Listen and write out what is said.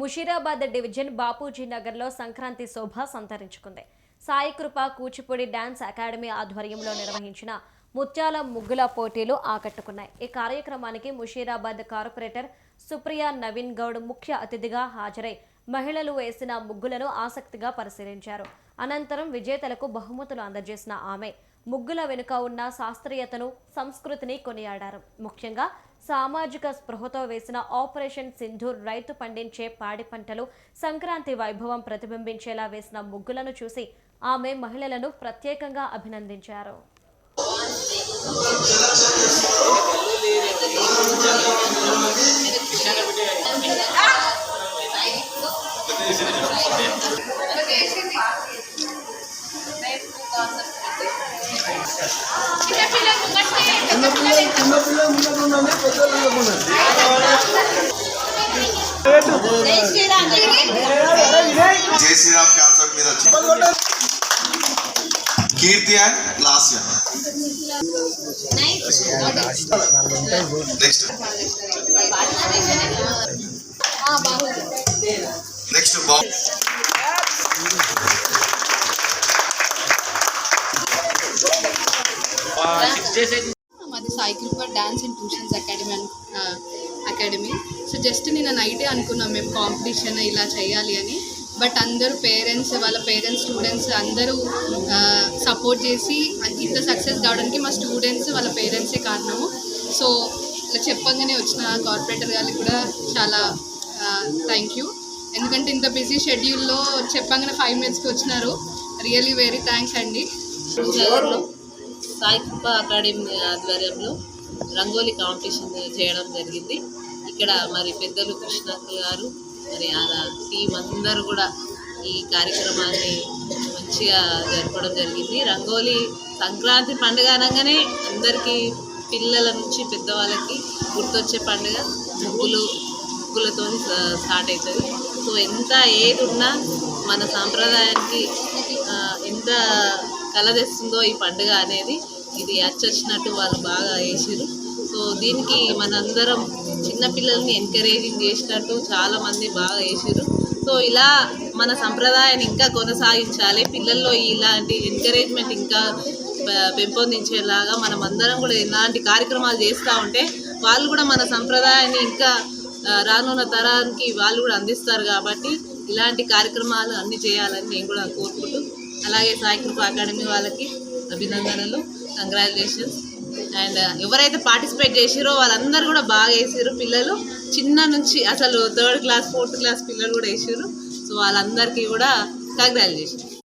Musheerabad division Bapuji నగర్లో సంక్రాంతి శోభ సంతరించుకుంది. సాయి కృప కూచిపూడి డాన్స్ అకాడమీ ఆధ్వర్యంలో నిర్వహించిన ముత్యాల ముగ్గుల పోటీలు ఆకట్టుకున్నాయి. ఈ కార్యక్రమానికి ముషీరాబాద్ కార్పొరేటర్ సుప్రియా నవీన్ గౌడ్ ముఖ్య అతిథిగా హాజరై మహిళలు వేసిన ముగ్గులను ఆసక్తిగా పరిశీలించారు. అనంతరం విజేతలకు బహుమతులు అందజేసిన ఆమె ముగ్గుల వెనుక ఉన్న శాస్త్రీయతను సంస్కృతిని కొనియాడారు. ముఖ్యంగా సామాజిక స్పృహతో వేసిన ఆపరేషన్ సింధూర్ రైతు పండించే పాడి పంటలు సంక్రాంతి వైభవం ప్రతిబింబించేలా వేసిన ముగ్గులను చూసి ఆమె మహిళలను ప్రత్యేకంగా అభినందించారు. జై శ్రీరామ్ కాన్సెప్ట్ మీద వచ్చి Keerthi and Lasya next next బాబు మాది Sai Krupa dance and tuitions academy academy. So just నేను నైటే అనుకున్నాం మేము కాంపిటీషన్ ఇలా చేయాలి అని. బట్ అందరూ పేరెంట్స్ వాళ్ళ పేరెంట్స్ స్టూడెంట్స్ అందరూ సపోర్ట్ చేసి ఇంత సక్సెస్ కావడానికి మా స్టూడెంట్స్ వాళ్ళ పేరెంట్సే కారణము. సో ఇలా చెప్పంగానే వచ్చిన కార్పొరేటర్ గారికి కూడా చాలా థ్యాంక్ యూ ఎందుకంటే ఇంత బిజీ షెడ్యూల్లో చెప్పంగానే ఫైవ్ మినిట్స్కి వచ్చినారు. రియలీ వెరీ థ్యాంక్స్ అండి. నగర్లో అకాడమీ ఆధ్వర్యంలో రంగోలీ కాంపిటీషన్ చేయడం జరిగింది. ఇక్కడ మరి పెద్దలు కృష్ణక్ గారు మరి ఆ టీం అందరూ కూడా ఈ కార్యక్రమాన్ని మంచిగా జరపడం జరిగింది. రంగోలీ సంక్రాంతి పండుగ అనగానే అందరికీ పిల్లల నుంచి పెద్దవాళ్ళకి గుర్తొచ్చే పండుగ. ముగ్గులు ముగ్గులతో స్టార్ట్ అవుతుంది సో ఎంత ఏది ఉన్నా మన సాంప్రదాయానికి ఎంత కళ ఈ పండుగ అనేది ఇది అచ్చొచ్చినట్టు వాళ్ళు బాగా వేసారు సో దీనికి మనందరం చిన్నపిల్లల్ని ఎంకరేజింగ్ చేసినట్టు చాలామంది బాగా వేసారు సో ఇలా మన సంప్రదాయాన్ని ఇంకా కొనసాగించాలి. పిల్లల్లో ఇలాంటి ఎంకరేజ్మెంట్ ఇంకా పెంపొందించేలాగా మనం అందరం కూడా ఇలాంటి కార్యక్రమాలు చేస్తూ ఉంటే వాళ్ళు కూడా మన సంప్రదాయాన్ని ఇంకా రానున్న తరానికి వాళ్ళు కూడా అందిస్తారు కాబట్టి ఇలాంటి కార్యక్రమాలు అన్నీ చేయాలని నేను కూడా కోరుకుంటూ అలాగే సాయి అకాడమీ వాళ్ళకి అభినందనలు కంగ్రాచులేషన్స్ అండ్ uh, ఎవరైతే పార్టిసిపేట్ చేసిరో వాళ్ళందరూ కూడా బాగా వేసారు పిల్లలు. చిన్న నుంచి అసలు థర్డ్ క్లాస్ ఫోర్త్ క్లాస్ పిల్లలు కూడా వేసారు సో వాళ్ళందరికీ కూడా కంగ్రాచులేషన్స్